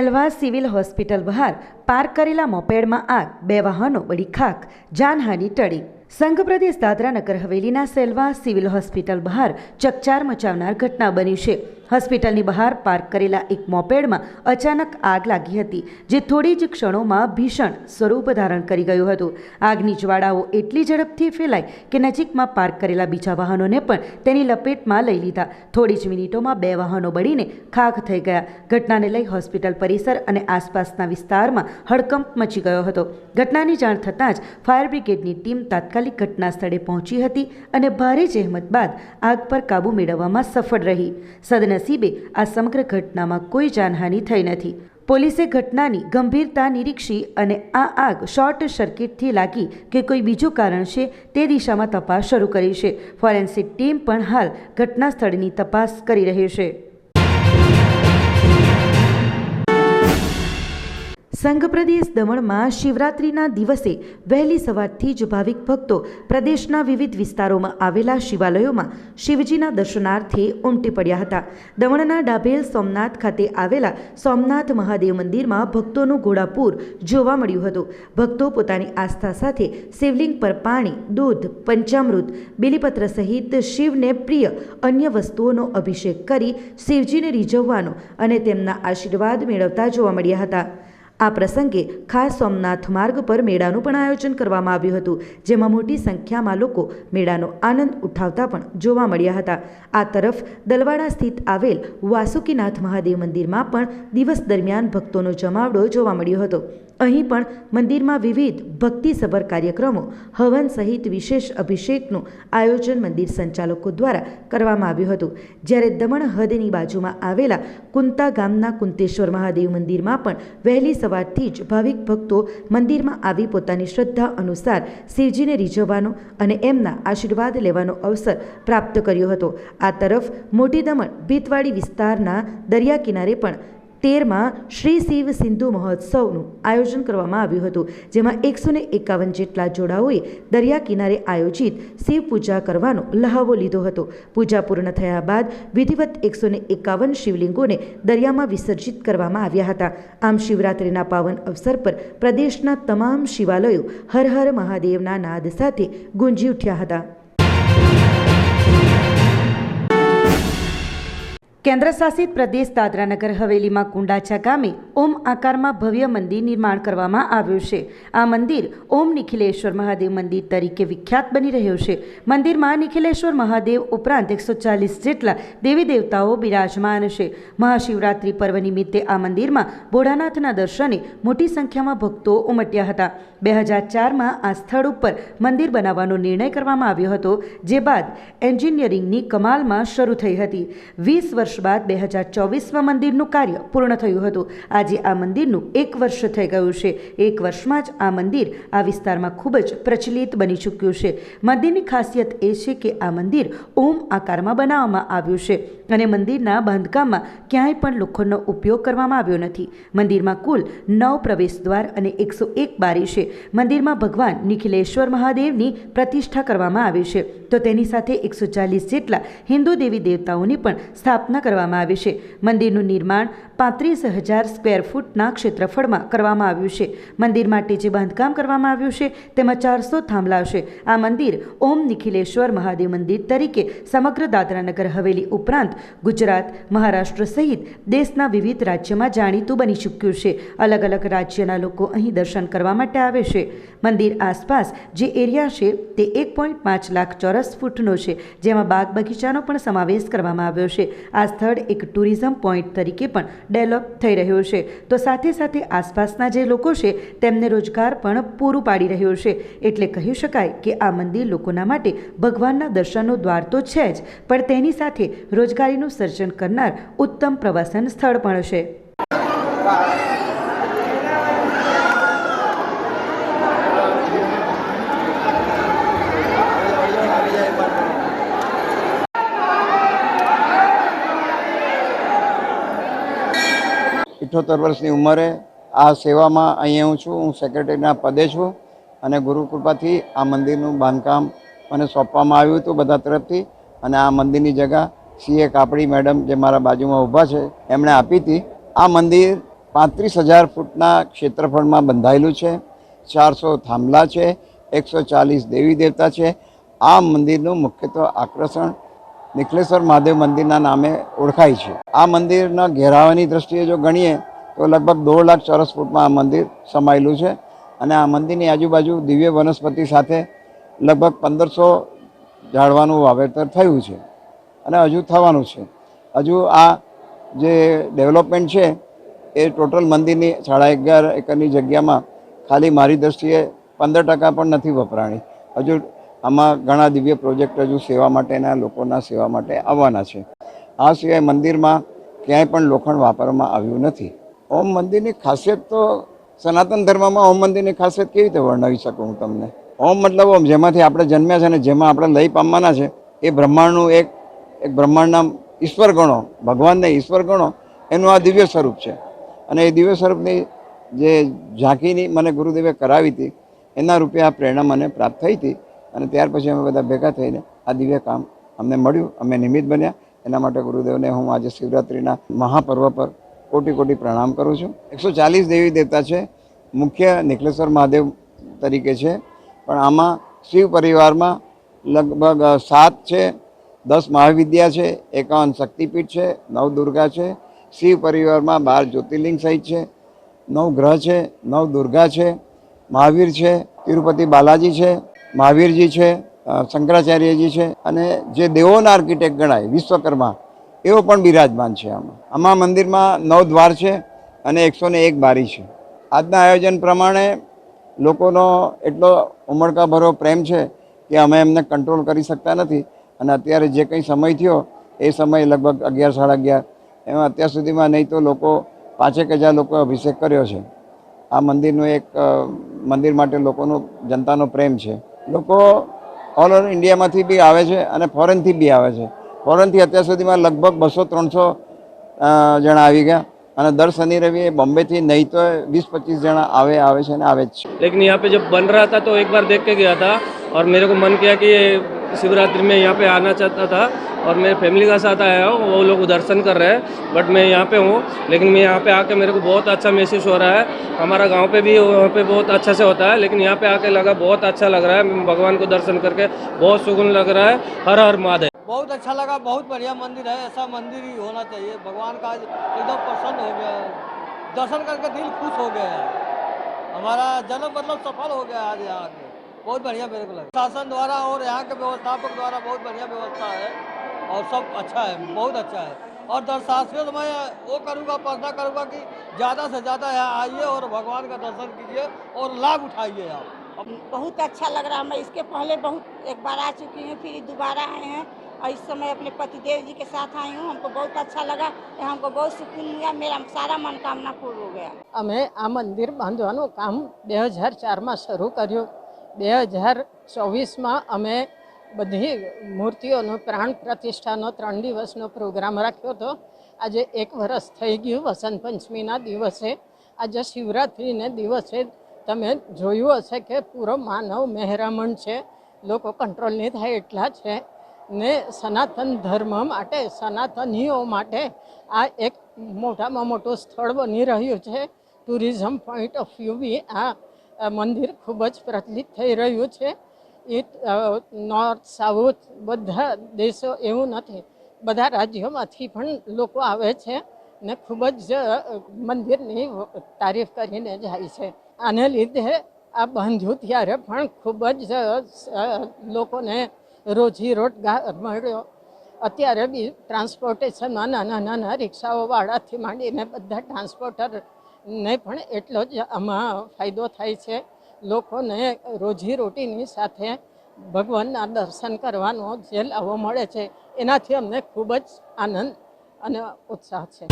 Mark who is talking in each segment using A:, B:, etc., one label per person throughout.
A: Silvassa civil hospital બહાર park કરેલા મોપેડમાં આગ, બે વાહનો બળી ખાક જાનહાનિ ટળી. સંઘ પ્રદેશ દાદરા નગર હવેલીના સેલવા સિવિલ હોસ્પિટલ બહાર ચકચાર મચાવનાર ઘટના બની છે. હોસ્પિટલની બહાર પાર્ક કરેલા એક મોપેડમાં અચાનક આગ લાગી હતી, જે થોડી જ ક્ષણોમાં ભીષણ સ્વરૂપ ધારણ કરી ગયું હતું. આગની જ્વાળાઓ એટલી ઝડપથી ફેલાઈ કે નજીકમાં પાર્ક કરેલા બીજા વાહનોને પણ તેની લપેટમાં લઈ લીધા. થોડી જ મિનિટોમાં બે વાહનો બળીને ખાખ થઈ ગયા. ઘટનાને લઈ હોસ્પિટલ પરિસર અને આસપાસના વિસ્તારમાં હડકંપ મચી ગયો હતો. ઘટનાની જાણ થતાં જ ફાયર બ્રિગેડની ટીમ તાત્કાલિક ઘટના સ્થળે પહોંચી હતી અને ભારે જહેમત બાદ આગ પર કાબૂ મેળવવામાં સફળ રહી. સદનસીબે આ સમગ્ર ઘટનામાં કોઈ જાનહાનિ થઈ નથી. પોલીસે ઘટનાની ગંભીરતા નિરીક્ષી અને આ આગ શોર્ટ સર્કિટથી લાગી કે કોઈ બીજું કારણ છે તે દિશામાં તપાસ શરૂ કરી છે. ફોરેન્સિક ટીમ પણ હાલ ઘટના સ્થળની તપાસ કરી રહી છે. સંઘ પ્રદેશ દમણમાં શિવરાત્રિના દિવસે વહેલી સવારથી જ ભાવિક ભક્તો પ્રદેશના વિવિધ વિસ્તારોમાં આવેલા શિવાલયોમાં શિવજીના દર્શનાર્થે ઉમટી પડ્યા હતા. દમણના ડાભેલ સોમનાથ ખાતે આવેલા સોમનાથ મહાદેવ મંદિરમાં ભક્તોનું ઘોડાપૂર જોવા મળ્યું હતું. ભક્તો પોતાની આસ્થા સાથે શિવલિંગ પર પાણી, દૂધ, પંચામૃત, બિલીપત્ર સહિત શિવને પ્રિય અન્ય વસ્તુઓનો અભિષેક કરી શિવજીને રીઝવવાનો અને તેમના આશીર્વાદ મેળવતા જોવા મળ્યા હતા. આ પ્રસંગે ખાસ સોમનાથ માર્ગ પર મેળાનું પણ આયોજન કરવામાં આવ્યું હતું, જેમાં મોટી સંખ્યામાં લોકો મેળાનો આનંદ ઉઠાવતા પણ જોવા મળ્યા હતા. આ તરફ દલવાડા સ્થિત આવેલ વાસુકીનાથ મહાદેવ મંદિરમાં પણ દિવસ દરમિયાન ભક્તોનો જમાવડો જોવા મળ્યો હતો. અહીં પણ મંદિરમાં વિવિધ ભક્તિસભર કાર્યક્રમો, હવન સહિત વિશેષ અભિષેકનું આયોજન મંદિર સંચાલકો દ્વારા કરવામાં આવ્યું હતું. જ્યારે દમણ હદની બાજુમાં આવેલા કુંતા ગામના કુંતેશ્વર મહાદેવ મંદિરમાં પણ વહેલી સવારથી જ ભાવિક ભક્તો મંદિરમાં આવી પોતાની શ્રદ્ધા અનુસાર શિવજીને રીઝવવાનો અને એમના આશીર્વાદ લેવાનો અવસર પ્રાપ્ત કર્યો હતો. આ તરફ મોટી દમણ ભીતવાડી વિસ્તારના દરિયા કિનારે પણ તેરમાં શ્રી શિવ સિંધુ મહોત્સવનું આયોજન કરવામાં આવ્યું હતું, જેમાં એકસો ને એકાવન જેટલા જોડાઓએ દરિયા કિનારે આયોજિત શિવ પૂજા કરવાનો લહાવો લીધો હતો. પૂજા પૂર્ણ થયા બાદ વિધિવત એકસો ને એકાવન શિવલિંગોને દરિયામાં વિસર્જિત કરવામાં આવ્યા હતા. આમ શિવરાત્રિના પાવન અવસર પર પ્રદેશના તમામ શિવાલયો હર હર મહાદેવના નાદ સાથે ગુંજી ઉઠ્યા હતા. કેન્દ્ર પ્રદેશ પ્રદેશ દાદરાનગર હવેલીમાં કુંડાચા ગામે ઓમ આકારમાં ભવ્ય મંદિર નિર્માણ કરવામાં આવ્યું છે. આ મંદિર ઓમ નિખિલેશ્વર મહાદેવ મંદિર તરીકે વિખ્યાત બની રહ્યું છે. મંદિરમાં નિખિલેશ્વર મહાદેવ ઉપરાંત એકસો ચાલીસ જેટલા દેવી દેવતાઓ બિરાજમાન છે. મહાશિવરાત્રિ પર્વ નિમિત્તે આ મંદિરમાં ભોળાનાથના દર્શને મોટી સંખ્યામાં ભક્તો ઉમટ્યા હતા. બે હજાર ચારમાં આ સ્થળ ઉપર મંદિર બનાવવાનો નિર્ણય કરવામાં આવ્યો હતો, જે બાદ એન્જિનિયરિંગની કમાલમાં શરૂ થઈ હતી. વીસ વર્ષ બાદ બે હજાર ચોવીસમાં મંદિરનું કાર્ય પૂર્ણ થયું હતું. આજે આ મંદિરનું એક વર્ષ થઈ ગયું છે. એક વર્ષમાં જ આ મંદિર આ વિસ્તારમાં ખૂબ જ પ્રચલિત બની ચૂક્યું છે. મંદિરની ખાસિયત એ છે કે આ મંદિર ઓમ આકારમાં બનાવવામાં આવ્યું છે અને મંદિરના બાંધકામમાં ક્યાંય પણ લોખંડનો ઉપયોગ કરવામાં આવ્યો નથી. મંદિરમાં કુલ નવ પ્રવેશ દ્વાર અને એકસો એક બારી છે. મંદિરમાં ભગવાન નિખિલેશ્વર મહાદેવની પ્રતિષ્ઠા કરવામાં આવી છે. તો તેની સાથે એકસો ચાલીસ જેટલા હિન્દુ દેવી દેવતાઓની પણ સ્થાપના કરવામાં આવી છે. મંદિરનું નિર્માણ પાંત્રીસ હજાર સ્ક્વેર ફૂટના ક્ષેત્રફળમાં કરવામાં આવ્યું છે. મંદિર માટે જે બાંધકામ કરવામાં આવ્યું છે. તેમાં ચારસો થાંભલા છે આ મંદિર ઓમ નિખિલેશ્વર મહાદેવ મંદિર તરીકે સમગ્ર દાદરાનગર, હવેલી ઉપરાંત ગુજરાત, મહારાષ્ટ્ર સહિત દેશના વિવિધ રાજ્યમાં જાણીતું બની ચૂક્યું છે. અલગ અલગ રાજ્યના લોકો અહીં દર્શન કરવા માટે આવે છે. મંદિર આસપાસ જે એરિયા છે તે એક પોઈન્ટ પાંચ લાખ ચોરસ ફૂટનો છે. જેમાં બાગ બગીચાનો પણ સમાવેશ કરવામાં આવ્યો છે. આ સ્થળ એક ટુરિઝમ પોઈન્ટ તરીકે પણ ડેવલપ થઈ રહ્યો છે. તો સાથે સાથે આસપાસના જે લોકો છે, તેમને રોજગાર પણ પૂરું પાડી રહ્યો છે. એટલે કહી શકાય કે આ મંદિર લોકોના માટે ભગવાનના દર્શનનો દ્વાર તો છે જ, પણ તેની સાથે રોજગારીનું સર્જન કરનાર ઉત્તમ પ્રવાસન સ્થળ પણ છે.
B: ઇઠ્ઠોતેર વર્ષની ઉંમરે આ સેવામાં અહીંયા હું છું, હું સેક્રેટરીના પદે છું અને ગુરુકૃપાથી આ મંદિરનું બાંધકામ મને સોંપવામાં આવ્યું હતું બધા તરફથી અને આ મંદિરની જગા સીએ કાપડી મેડમ જે મારા બાજુમાં ઊભા છે, એમણે આપી હતી. આ મંદિર પાંત્રીસ હજાર ફૂટના ક્ષેત્રફળમાં બંધાયેલું છે, ચારસો થાંભલા છે, એકસો ચાલીસ દેવી દેવતા છે. આ મંદિરનું મુખ્યત્વે આકર્ષણ નિખલેશ્વર મહાદેવ મંદિરના નામે ઓળખાય છે. આ મંદિરના ઘેરાવાની દ્રષ્ટિએ જો ગણીએ, તો લગભગ દોઢ લાખ ચોરસ ફૂટમાં આ મંદિર સમાયેલું છે અને આ મંદિરની આજુબાજુ દિવ્ય વનસ્પતિ સાથે લગભગ પંદરસો ઝાડવાનું વાવેતર થયું છે અને હજુ થવાનું છે. હજુ આ જે ડેવલપમેન્ટ છે, એ ટોટલ મંદિરની સાડા અગિયાર એકરની જગ્યામાં ખાલી મારી દ્રષ્ટિએ પંદર ટકા પણ નથી વપરાણી. હજુ આમાં ઘણા દિવ્ય પ્રોજેક્ટ હજુ સેવા માટેના, લોકોના સેવા માટે આવવાના છે. આ સિવાય મંદિરમાં ક્યાંય પણ લોખંડ વાપરવામાં આવ્યું નથી. ઓમ મંદિરની ખાસિયત તો સનાતન ધર્મમાં ઓમ મંદિરની ખાસિયત કેવી રીતે વર્ણવી શકું હું તમને? ઓમ મતલબ ઓમ, જેમાંથી આપણે જન્મ્યા છે અને જેમાં આપણે લઈ પામવાના છે, એ બ્રહ્માંડનું એક એક બ્રહ્માંડના ઈશ્વર ગણો ભગવાનને ઈશ્વર ગણો એનું આ દિવ્ય સ્વરૂપ છે. અને એ દિવ્ય સ્વરૂપની જે ઝાંકીની મને ગુરુદેવે કરાવી હતી, એના રૂપે આ પ્રેરણા મને પ્રાપ્ત થઈ હતી. અને ત્યાર પછી અમે બધા ભેગા થઈને આ દિવ્ય કામ અમને મળ્યું, અમે નિમિત્ત બન્યા. એના માટે ગુરુદેવને હું આજે શિવરાત્રિના મહાપર્વ પર કોટી કોટી પ્રણામ કરું છું. એકસો ચાલીસ દેવી દેવતા છે. મુખ્ય નિખલેશ્વર મહાદેવ તરીકે છે. પણ આમાં શિવ પરિવારમાં લગભગ સાત છે, દસ મહાવિદ્યા છે, એકાવન શક્તિપીઠ છે, નવ દુર્ગા છે. શિવ પરિવારમાં બાર જ્યોતિર્લિંગ સહિત છે. નવ ગ્રહ છે, નવ દુર્ગા છે. મહાવીર છે, તિરુપતિ બાલાજી છે. મહાવીરજી છે શંકરાચાર્યજી છે અને જે દેવોના આર્કિટેક્ટ ગણાય, વિશ્વકર્મા એવો પણ બિરાજમાન છે આમાં. આમાં મંદિરમાં નવ દ્વાર છે અને એકસો ને એક બારી છે. આજના આયોજન પ્રમાણે લોકોનો એટલો ઉમળકાભરો પ્રેમ છે કે અમે એમને કંટ્રોલ કરી શકતા નથી અને અત્યારે જે કંઈ સમય થયો, એ સમય લગભગ અગિયાર, સાડા અગિયાર, એમાં અત્યાર સુધીમાં નહીં તો લોકો પાંચેક હજાર લોકો અભિષેક કર્યો છે. આ મંદિરનું એક મંદિર માટે લોકોનો, જનતાનો પ્રેમ છે. લોકો ઓલ ઓવર ઇન્ડિયામાંથી બી આવે છે અને ફોરેનથી બી આવે છે ફોરેનથી અત્યાર સુધીમાં લગભગ બસો ત્રણસો જણા આવી ગયા અને દર શનિ રવિએ બોમ્બેથી નહીં તો વીસ પચીસ જણા આવે આવે છે અને આવે જ છે
C: लेकिन यहाँ पे जब बन रहा था तो एक बार देख के गया था और मेरे को मन किया कि ये शिवरात्रि में यहाँ पे आना चाहता था और मेरे फैमिली का साथ आया हूँ, वो लोग दर्शन कर रहे हैं बट मैं यहाँ पे हूँ, लेकिन मैं यहाँ पे आके मेरे को बहुत अच्छा महसूस हो रहा है। हमारा गाँव पे भी वहाँ पे बहुत अच्छा से होता है, लेकिन यहाँ पे आके लगा बहुत अच्छा लग रहा है भगवान को दर्शन करके बहुत सुकून लग रहा है, हर हर महादेव।
D: बहुत अच्छा लगा, बहुत बढ़िया मंदिर है, ऐसा मंदिर ही होना चाहिए, भगवान का एकदम प्रसन्न हो गया दर्शन करके दिल खुश हो गया है। हमारा जन्म मतलब सफल हो गया आज यहाँ बहुत बढ़िया मेरे को लगा शासन द्वारा और यहाँ के व्यवस्थापक द्वारा बहुत बढ़िया व्यवस्था है और सब अच्छा है बहुत अच्छा है और दर्शनार्थियों से मैं वो करूँगा प्रार्थना करूँगा कि ज़्यादा से ज़्यादा यहाँ आइए और भगवान का दर्शन कीजिए और लाभ उठाइए आप
E: बहुत अच्छा लग रहा है मैं इसके पहले बहुत एक बार आ चुकी हूँ फिर दोबारा आए हैं और इस समय अपने पतिदेव जी के साथ आई हूँ हमको बहुत अच्छा लगा कि हमको बहुत सुकून मिला मेरा सारा मनोकामना पूर्ण हो गया
F: અમે આ મંદિર બાંધવાનું કામ બે હજાર ચારમાં શરૂ કર્યું બે હજાર ચોવીસમાં અમે બધી મૂર્તિઓનો, પ્રાણ પ્રતિષ્ઠાનો ત્રણ દિવસનો પ્રોગ્રામ રાખ્યો હતો. આજે એક વર્ષ થઈ ગયું વસંત પંચમીના દિવસે. આજે શિવરાત્રિને દિવસે તમે જોયું હશે કે પૂરો માનવ મહેરામણ છે. લોકો કંટ્રોલ નહીં થાય એટલા છે. ને સનાતન ધર્મ માટે, સનાતનીઓ માટે આ એક મોટામાં મોટું સ્થળ બની રહ્યું છે. ટુરિઝમ પોઈન્ટ ઓફ વ્યૂ બી આ મંદિર ખૂબ જ પ્રચલિત થઈ રહ્યું છે. એ નોર્થ સાઉથ બધા દેશો એવું નથી. બધા રાજ્યોમાંથી પણ લોકો આવે છે ને ખૂબ જ મંદિરની તારીફ કરીને જાય છે. આને લીધે આ બાંધ્યું ત્યારે પણ ખૂબ જ લોકોને રોજી રોજગાર મળ્યો. અત્યારે બી ટ્રાન્સપોર્ટેશનમાં નાના નાના રિક્ષાઓવાળાથી માંડીને બધા ટ્રાન્સપોર્ટરને પણ એટલો જ આમાં ફાયદો થાય છે. લોકોને રોજી રોટીની સાથે ભગવાનના દર્શન કરવાનો જે લાવો મળે છે. એનાથી અમને ખૂબ જ આનંદ અને ઉત્સાહ છે.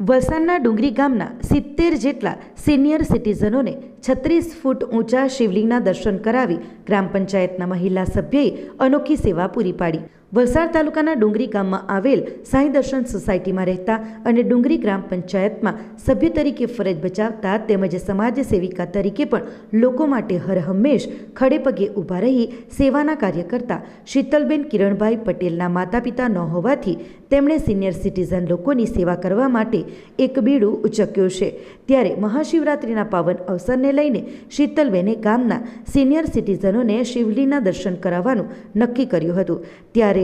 A: વલસાડના ડુંગરી ગામના સિત્તેર જેટલા સિનિયર સિટીઝનોને છત્રીસ ફૂટ ઊંચા શિવલિંગના દર્શન કરાવી ગ્રામ પંચાયતના મહિલા સભ્યએ અનોખી સેવા પૂરી પાડી. વલસાડ તાલુકાના ડુંગરી ગામમાં આવેલ સાંઈ દર્શન સોસાયટીમાં રહેતા અને ડુંગરી ગ્રામ પંચાયતમાં સભ્ય તરીકે ફરજ બજાવતા તેમજ સમાજ સેવિકા તરીકે પણ લોકો માટે હર હંમેશ ખડે પગે ઊભા રહી સેવાના કાર્ય કરતા શીતલબેન કિરણભાઈ પટેલના માતા પિતા ન હોવાથી તેમણે સિનિયર સિટીઝન લોકોની સેવા કરવા માટે એક બીડું ઉચક્યું છે. ત્યારે મહાશિવરાત્રિના પાવન અવસરને લઈને શીતલબેને ગામના સિનિયર સિટીઝનોને શિવલીના દર્શન કરાવવાનું નક્કી કર્યું હતું. ત્યારે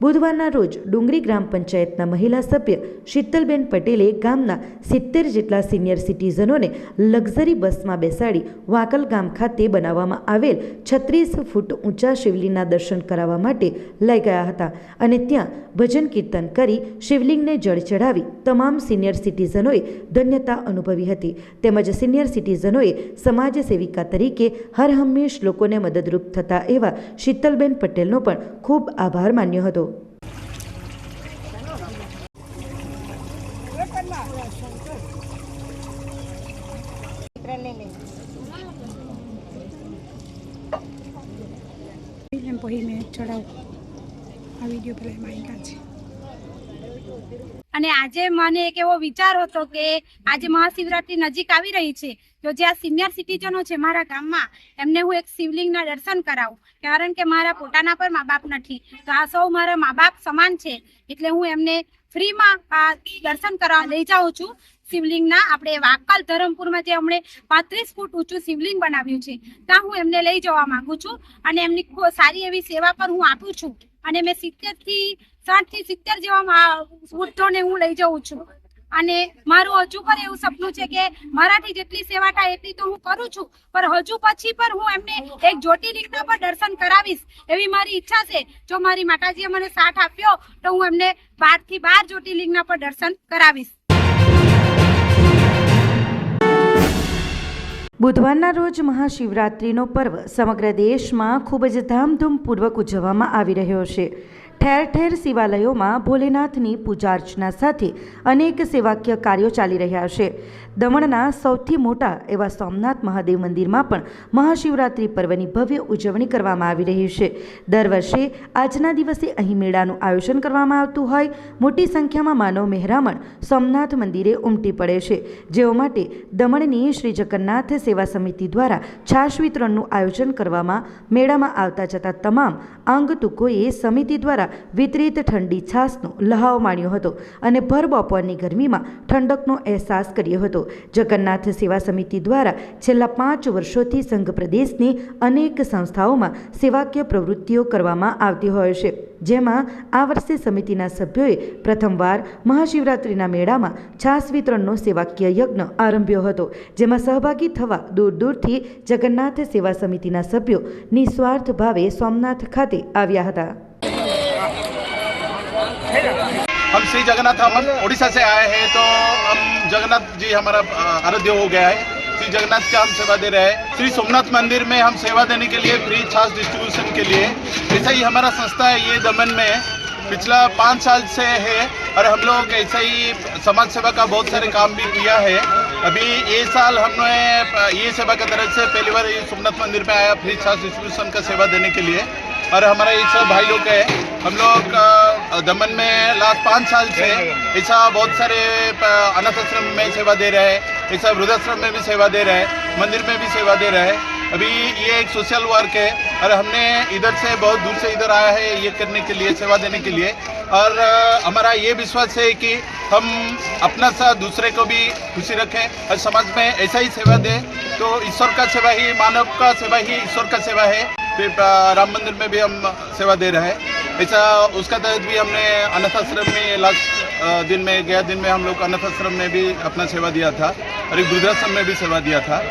A: બુધવારના રોજ ડુંગરી ગ્રામ પંચાયતના મહિલા સભ્ય શીતલબેન પટેલે ગામના સિત્તેર જેટલા સિનિયર સિટીઝનોને લક્ઝરી બસમાં બેસાડી વાકલ ગામ ખાતે બનાવવામાં આવેલ છત્રીસ ફૂટ ઊંચા શિવલિંગના દર્શન કરાવવા માટે લઈ ગયા હતા અને ત્યાં ભજન કીર્તન કરી શિવલિંગને જળ ચઢાવી તમામ સિનિયર સિટીઝનોએ ધન્યતા અનુભવી હતી. તેમજ સિનિયર સિટીઝનોએ સમાજ સેવિકા તરીકે હર હંમેશ લોકોને મદદરૂપ થતા એવા શીતલબેન પટેલનો પણ ખૂબ આભાર માન્યો હતો
G: એમ પછી મેં ચડાવું આ વીડિયો પહેલાં એમાં આવ્યા છે.
H: અને આજે મને એક એવો વિચાર હતો કે આજે મહાશિવરાત્રી નજીક આવી રહી છે, તો જે આ સિનિયર સિટીઝનો છે મારા ગામમાં, એમને હું એક શિવલિંગના દર્શન કરાવું, કારણ કે મારા પોતાના પર મા બાપ નથી. તો આ સૌ મારા મા બાપ સમાન છે, એટલે હું એમને ફ્રીમાં આ દર્શન કરવા લઈ જાઉં છું. શિવલિંગના આપણે વાકલ ધરમપુરમાં જે હમણે પાંત્રીસ ફૂટ ઊંચું શિવલિંગ બનાવ્યું છે, ત્યાં હું એમને લઈ જવા માંગુ છું. અને એમની સારી એવી સેવા પણ હું આપું છું. અને મેં સિત્તેરથી સાઠથી સિત્તેર જેવા વૃદ્ધોને હું લઈ જઉં છું. અને મારું હજુ પણ એવું સપનું છે કે મારાથી જેટલી સેવા થાય એટલી તો હું કરું છું. પણ હજુ પછી પણ હું એમને એક જ્યોતિર્લિંગના પણ દર્શન કરાવીશ એવી મારી ઈચ્છા છે. જો મારી માતાજીએ મને સાથ આપ્યો, તો હું એમને બારથી બાર જ્યોતિર્લિંગના પણ દર્શન કરાવીશ.
A: બુધવારના રોજ મહાશિવરાત્રિનો પર્વ સમગ્ર દેશમાં ખૂબ જ ધામધૂમપૂર્વક ઉજવવામાં આવી રહ્યો છે. ઠેર ઠેર શિવાલયોમાં ભોલેનાથની પૂજા અર્ચના સાથે અનેક સેવાકીય કાર્યો ચાલી રહ્યા છે. દમણના સૌથી મોટા એવા સોમનાથ મહાદેવ મંદિરમાં પણ મહાશિવરાત્રિ પર્વની ભવ્ય ઉજવણી કરવામાં આવી રહી છે. દર વર્ષે આજના દિવસે અહીં મેળાનું આયોજન કરવામાં આવતું હોય, મોટી સંખ્યામાં માનવ મહેરામણ સોમનાથ મંદિરે ઉમટી પડે છે. જેઓ માટે દમણની શ્રી જગન્નાથ સેવા સમિતિ દ્વારા છાશ વિતરણનું આયોજન કરવામાં મેળામાં આવતા જતા તમામ આંગતુકોએ સમિતિ દ્વારા વિતરિત ઠંડી છાશનો લહાવ માણ્યો હતો અને ભર બપોરની ગરમીમાં ઠંડકનો અહેસાસ કર્યો હતો. જગન્નાથ સેવા સમિતિ દ્વારા છેલ્લા પાંચ વર્ષોથી સંઘ પ્રદેશની અનેક સંસ્થાઓમાં સેવાકીય પ્રવૃત્તિઓ કરવામાં આવતી હોય છે. જેમાં આ વર્ષે સમિતિના સભ્યોએ પ્રથમવાર મહાશિવરાત્રિના મેળામાં છાસ વિતરણનો સેવાકીય યજ્ઞ આરંભ્યો હતો. જેમાં સહભાગી થવા દૂર દૂરથી જગન્નાથ સેવા સમિતિના સભ્યો નિસ્વાર્થ ભાવે સોમનાથ ખાતે આવ્યા હતા.
I: हम श्री जगन्नाथ हम उड़ीसा से आए हैं तो हम जगन्नाथ जी हमारा आराध्य हो गया है। श्री जगन्नाथ का हम सेवा दे रहे हैं। श्री सोमनाथ मंदिर में हम सेवा देने के लिए फ्री छाछ डिस्ट्रीब्यूशन के लिए ऐसा ही हमारा संस्था है ये दमन में पिछला पाँच साल से है और हम लोग ऐसा ही समाज सेवा का बहुत सारे काम भी किया है। अभी ये साल हमने ये सेवा की तरफ़ से पहली बार सोमनाथ मंदिर में आया फ्री छाछ डिस्ट्रीब्यूशन का सेवा देने के लिए। और हमारा ये सब भाई लोग है हम लोग अ, दमन में लास्ट पाँच साल से ऐसा बहुत सारे अ, अनाथ आश्रम में सेवा दे रहे हैं ऐसा वृद्धाश्रम में भी सेवा दे रहे हैं मंदिर में भी सेवा दे रहे हैं अभी ये एक सोशल वर्क है और हमने इधर से बहुत दूर से इधर आया है ये करने के लिए सेवा देने के लिए और हमारा ये विश्वास है कि हम अपना सा दूसरे को भी खुशी रखें और समाज में ऐसा ही सेवा दें। तो ईश्वर का सेवा ही, मानव का सेवा ही ईश्वर का सेवा है। फिर राम मंदिर में भी हम सेवा दे रहे हैं। ऐसा, उसका तहत भी हमने अनाथ आश्रम में लास्ट दिन में, गया दिन में हम लोग अनाथ आश्रम में भी अपना सेवा दिया था और एक वृद्धाश्रम में भी सेवा दिया था।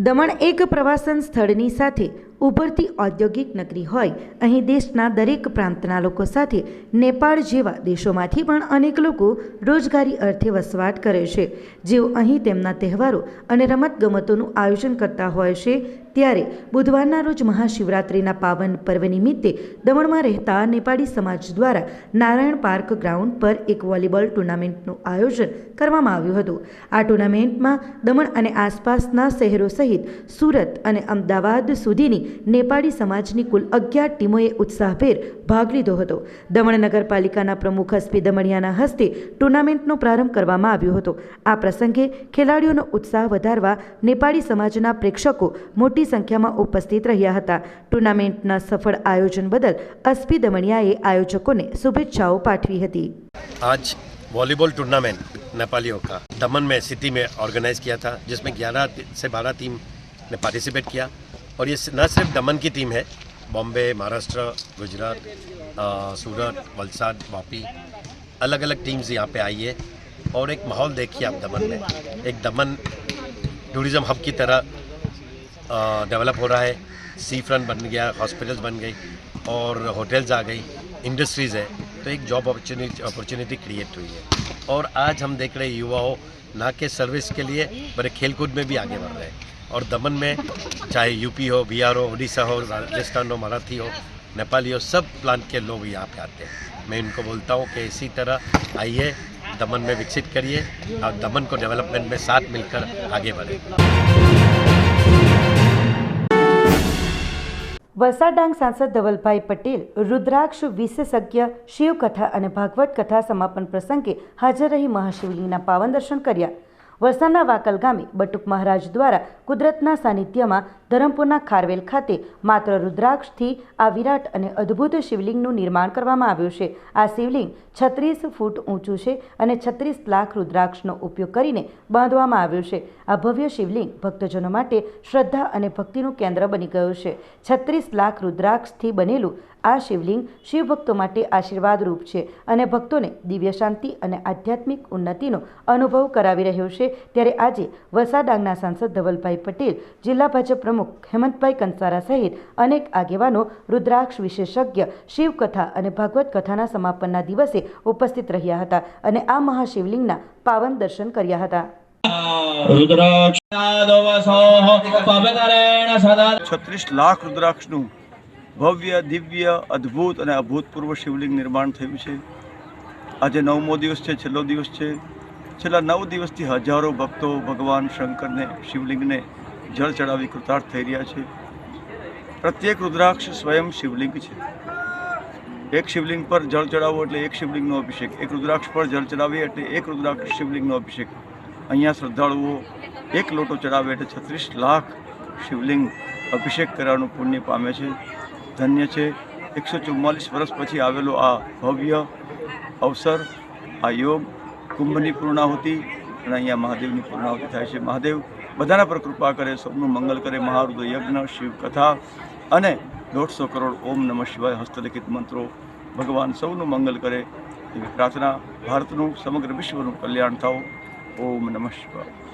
A: દમણ એક પ્રવાસન સ્થળની સાથે ઉભરતી ઔદ્યોગિક નગરી હોય. અહીં દેશના દરેક પ્રાંતના લોકો સાથે નેપાળ જેવા દેશોમાંથી પણ અનેક લોકો રોજગારી અર્થે વસવાટ કરે છે. જેઓ અહીં તેમના તહેવારો અને રમતગમતોનું આયોજન કરતા હોય છે. ત્યારે બુધવારના રોજ મહાશિવરાત્રિના પાવન પર્વ નિમિત્તે દમણમાં રહેતા નેપાળી સમાજ દ્વારા નારાયણ પાર્ક ગ્રાઉન્ડ પર એક વોલીબોલ ટુર્નામેન્ટનું આયોજન કરવામાં આવ્યું હતું. આ ટુર્નામેન્ટમાં દમણ અને આસપાસના શહેરો સહિત સુરત અને અમદાવાદ સુધીની નેપાળી સમાજની કુલ અગિયાર ટીમોએ ઉત્સાહભેર ભાગ લીધો હતો. દમણ નગરપાલિકાના પ્રમુખ હસ્પી દમણિયાના હસ્તે ટુર્નામેન્ટનો પ્રારંભ કરવામાં આવ્યો હતો. આ પ્રસંગે ખેલાડીઓનો ઉત્સાહ વધારવા નેપાળી સમાજના પ્રેક્ષકો મોટી સંખ્યામાં ઉપસ્થિત રહ્યા હતા ટુર્નામેન્ટના સફળ આયોજન બદલ અસ્પી દમણિયાએ આયોજકોને શુભેચ્છાઓ પાઠવી હતી
J: आज वॉलीबॉल टूर्नामेंट नेपालियों का दमन में सिटी में ऑर्गेनाइज किया था जिसमें 11 से 12 टीम ने पार्टिसिपेट किया और ये न सिर्फ दमन की टीम है बॉम्बे महाराष्ट्र गुजरात अ, सूरत वलसाड वापी अलग अलग टीम्स यहाँ पे आई है और एक माहौल देखिए आप दमन में एक दमन टूरिज़्म हब की तरह डेवलप हो रहा है। सी फ्रंट बन गया हॉस्पिटल्स बन गई और होटल्स आ गई इंडस्ट्रीज़ है। तो एक जॉब अपॉर्चुनिटी अपॉर्चुनिटी क्रिएट हुई है। और आज हम देख रहे युवाओं, ना के सर्विस के लिए बड़े खेलकूद में भी आगे बढ़ रहे हैं। और दमन में, चाहे यूपी हो बिहार हो उड़ीसा हो राजस्थान हो मराठी हो नेपाली हो, सब प्लांट के लोग यहाँ पे आते हैं। मैं इनको बोलता हूँ कि इसी तरह आइए, दमन में विकसित करिए और दमन को डेवलपमेंट में साथ मिलकर आगे बढ़े।
A: વલસાડ ડાંગ સાંસદ ધવલભાઈ પટેલ, રુદ્રાક્ષ વિશેષજ્ઞ, શિવકથા અને ભાગવત કથા સમાપન પ્રસંગે હાજર રહી મહાશિવલિંગના પાવન દર્શન કર્યા. વલસાડના વાકલ ગામે બટુક મહારાજ દ્વારા કુદરતના સાનિધ્યમાં ધરમપુરના ખારવેલ ખાતે માત્ર રુદ્રાક્ષથી આ વિરાટ અને અદ્ભુત શિવલિંગનું નિર્માણ કરવામાં આવ્યું છે. આ શિવલિંગ છત્રીસ ફૂટ ઊંચું છે અને છત્રીસ લાખ રુદ્રાક્ષનો ઉપયોગ કરીને બાંધવામાં આવ્યું છે. આ ભવ્ય શિવલિંગ ભક્તજનો માટે શ્રદ્ધા અને ભક્તિનું કેન્દ્ર બની ગયું છે. છત્રીસ લાખ રુદ્રાક્ષથી બનેલું આ શિવલિંગ શિવભક્તો માટે આશીર્વાદરૂપ છે અને ભક્તોને દિવ્ય શાંતિ અને આધ્યાત્મિક ઉન્નતિનો અનુભવ કરાવી રહ્યો છે. ત્યારે આજે વલસાડ ડાંગના સાંસદ ધવલભાઈ પટેલ, જિલ્લા ભાજપ પ્રમુખ હેમંતભાઈ કંસારા સહિત અનેક આગેવાનો, રુદ્રાક્ષ વિશેષજ્ઞ, શિવકથા અને ભાગવત કથાના સમાપનના દિવસે ઉપસ્થિત રહ્યા હતા અને આ મહાશિવલિંગના પાવન દર્શન કર્યા હતા.
K: છત્રીસ લાખ રુદ્રાક્ષનું ભવ્ય, દિવ્ય, અદ્ભુત અને અભૂતપૂર્વ શિવલિંગ નિર્માણ થયું છે. આજે નવમો દિવસ છે, છેલ્લો દિવસ છે. છેલ્લા નવ દિવસથી હજારો ભક્તો ભગવાન શંકરને, શિવલિંગને જળ ચડાવી કૃતાર્થ થઈ રહ્યા છે. પ્રત્યેક રુદ્રાક્ષ સ્વયં શિવલિંગ છે. એક શિવલિંગ પર જળ ચડાવવો એટલે એક શિવલિંગનો અભિષેક. એક રુદ્રાક્ષ પર જળ ચડાવીએ એટલે એક રુદ્રાક્ષ શિવલિંગનો અભિષેક. અહીંયા શ્રદ્ધાળુઓ એક લોટો ચડાવે એટલે છત્રીસ લાખ શિવલિંગ અભિષેક કરવાનું પુણ્ય પામે છે. ધન્ય છે. એકસો ચુમ્માલીસ વર્ષ પછી આવેલો આ ભવ્ય અવસર, આ યોગ કુંભની પૂર્ણાહુતિ અને અહીંયા મહાદેવની પૂર્ણાહુતિ થાય છે. મહાદેવ બધાના પર કૃપા કરે, સૌનું મંગલ કરે, મહારુદ્ર યજ્ઞ, શિવકથા અને દોઢસો કરોડ ઓમ નમઃ શિવાય હસ્તલિખિત મંત્રો ભગવાન સૌનું મંગલ કરે એવી પ્રાર્થના ભારતનું સમગ્ર વિશ્વનું કલ્યાણ થાવ. ઓમ નમઃ શિવાય.